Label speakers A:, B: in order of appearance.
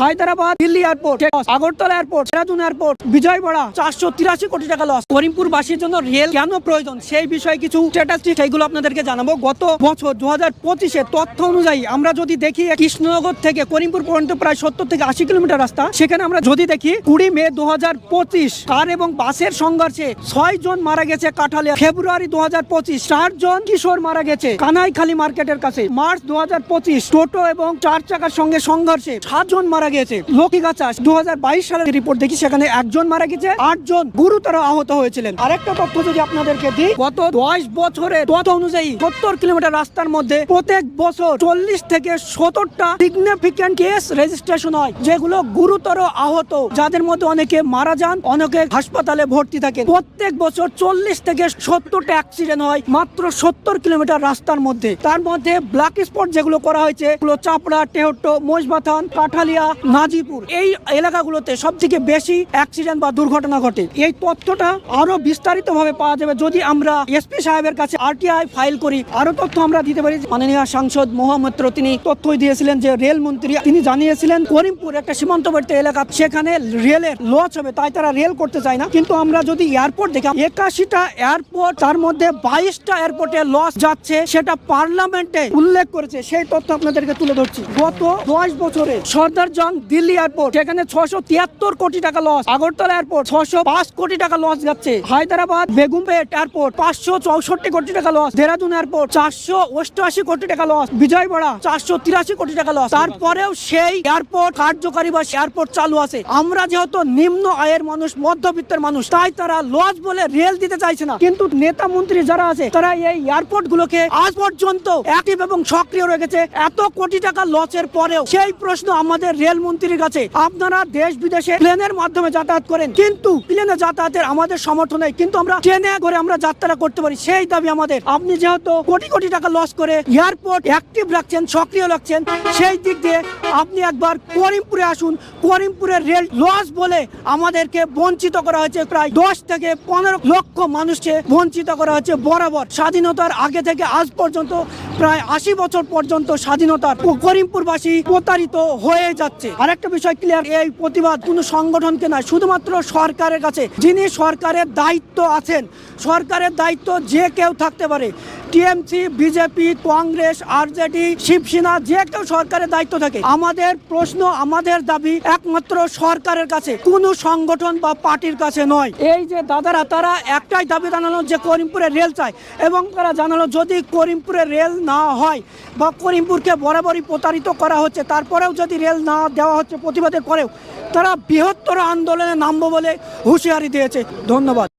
A: Hyderabad, Delhi airport Agartala airport Dehradun airport, Vijayawada, চারশো তিরাশি কোটি টাকা লস করিমপুর বাসীর জন্য রেল কেন প্রয়োজন? সেই বিষয়ে কিছু স্ট্যাটাস্টিক সেইগুলো আপনাদেরকে জানাব। গত বছর দু হাজার পঁচিশে তথ্য অনুযায়ী আমরা যদি দেখি, কৃষ্ণনগর থেকে করিমপুর পর্যন্ত প্রায় সত্তর থেকে আশি কিলোমিটার রাস্তা। সেখানে আমরা যদি দেখি, কুড়ি মে দু হাজার পঁচিশ, কার এবং বাসের সংঘর্ষে ছয় জন মারা গেছে কাঠালে। ফেব্রুয়ারি দু হাজার পঁচিশ, চার জন কিশোর মারা গেছে কানাইখালী মার্কেটের কাছে। মার্চ দু হাজার পঁচিশ, টোটো এবং চার চাকার সঙ্গে সংঘর্ষে সাতজন মারা গেছে লক্ষ্মীগাছা দু হাজার বাইশ সালের রিপোর্ট দেখি, সেখানে একজন মারা গেছে, আটজন গুরুতর আহত হয়েছিলেন। আরেকটা তথ্য যদি আপনাদেরকে দিই, গত দশ বছরের তথ্য অনুযায়ী সত্তর কিলোমিটার রাস্তার মধ্যে প্রত্যেক বছর চল্লিশ থেকে সত্তরটা সিগনিফিক্যান্ট কেস রেজিস্ট্রেশন হয়, যেগুলো গুরুতর আহত, যাদের মধ্যে অনেকে মারা যান, অনেকে হাসপাতালে ভর্তি থাকে প্রত্যেক বছর চল্লিশ থেকে সত্তরটা অ্যাক্সিডেন্ট হয়, মাত্র সত্তর কিলোমিটার রাস্তার মধ্যে। তার মধ্যে ব্ল্যাক স্পট যেগুলো করা হয়েছে চাপড়া, টেহট্টো মজবাথান কাঠালিয়া নাজিপুর, এই এলাকাগুলোতে সব থেকে বেশি অ্যাক্সিডেন্ট বা দুর্ঘটনা ঘটে। এই তথ্যটা আরও বিস্তারিত ভাবে পাওয়া যাবে যদি আমরা এসপি সাহেবের কাছে আরটিআই ফাইল করি। আরও তথ্য আমরা দিতে পারি। মাননীয় সাংসদ মোহাম্মদ তিনি তথ্যই দিয়েছিলেন যে রেল মন্ত্রী, তিনি জানিয়েছিলেন করিমপুর একটা সীমান্তবর্তী এলাকা, সেখানে রেলের লস হবে, তাই তারা রেল করতে চায় না। কিন্তু আমরা যদি এয়ারপোর্ট দেখি, একাশিটা এয়ারপোর্ট তার মধ্যে বাইশটা এয়ারপোর্টে লস যাচ্ছে, সেটা পার্লামেন্টে উল্লেখ করেছে। সেই তথ্য আপনাদেরকে তুলে ধরছি। গত দশ বছরে সর্দার জং দিল্লি এয়ারপোর্ট। সেখানে ছশো তিয়াত্তর কোটি টাকা লস আগরতলা এয়ারপোর্ট ছশো পাঁচ কোটি টাকা লস যাচ্ছে। হায়দ্রাবাদ বেগুমপেট এয়ারপোর্ট পাঁচশো চৌষট্টি কোটি টাকা লস দেহরাদুন এয়ারপোর্ট চারশো অষ্টআশি কোটি টাকা লস বিজয়বাড়া চারশো তিরাশি কোটি টাকা লস তারপরেও সেই এয়ারপোর্ট কার্যকারী বা এয়ারপোর্ট চালু আছে। আমরা যেহেতু নিম্ন আয়ের মানুষ, মধ্যবিত্তের মানুষ, তাই তারা লস বলে রেল দিতে চাইছে না। কিন্তু নেতা মন্ত্রী যারা আছে, তারা এই এয়ারপোর্ট গুলোকে আজ পর্যন্ত অ্যাক্টিভ এবং সক্রিয় রেখেছে। এত কোটি টাকা লসের পরেও সেই প্রশ্ন আমাদের রেল মন্ত্রীর কাছে আপনারা দেশ বিদেশে প্লেনের মাধ্যমে যাতায়াত করেন। কিন্তু প্লেনে যাতায়াতের আমাদের সমর্থন নেই। কিন্তু আমরা ট্রেনে করে আমরা যাত্রা করতে পারি। সেই দাবি আমাদের। আপনি যেহেতু কোটি কোটি টাকা লস করে এয়ারপোর্ট অ্যাক্টিভ রাখছেন, সক্রিয় রাখছেন, সেই দিক দিয়ে আপনি একবার করিমপুরে আসুন। করিমপুরের রেল লস বলে আমাদেরকে বঞ্চিত করা হয়েছে। প্রায় দশ থেকে পনেরো লক্ষ মানুষকে বঞ্চিত করা হয়েছে বরাবর। স্বাধীনতার আগে থেকে আজ পর্যন্ত, প্রায় আশি বছর পর্যন্ত স্বাধীনতার করিমপুরবাসী প্রতারিত হয়ে যাচ্ছে। আরেকটা বিষয় ক্লিয়ার এই প্রতিবাদ কোনো সংগঠনকে নয়, শুধুমাত্র সরকারের কাছে। যিনি সরকারের দায়িত্ব আছেন, সরকারের দায়িত্ব যে কেউ থাকতে পারে TMC, BJP, Congress RJD Shiv Sena, যে কেউ সরকারের দায়িত্ব থাকে। আমাদের প্রশ্ন, আমাদের দাবি একমাত্র সরকারের কাছে, কোনো সংগঠন বা পার্টির কাছে নয়। এই যে দাদারা, তারা একটাই দাবি জানালো যে করিমপুরে রেল চায় এবং তারা জানালো যদি করিমপুরে রেল না হয় বা করিমপুরকে বরাবরই প্রতারিত করা হচ্ছে, তারপরেও যদি রেল না দেওয়া হচ্ছে প্রতিবাদের পরেও, তারা বৃহত্তর আন্দোলনে নামবো বলে হুঁশিয়ারি দিয়েছে। ধন্যবাদ।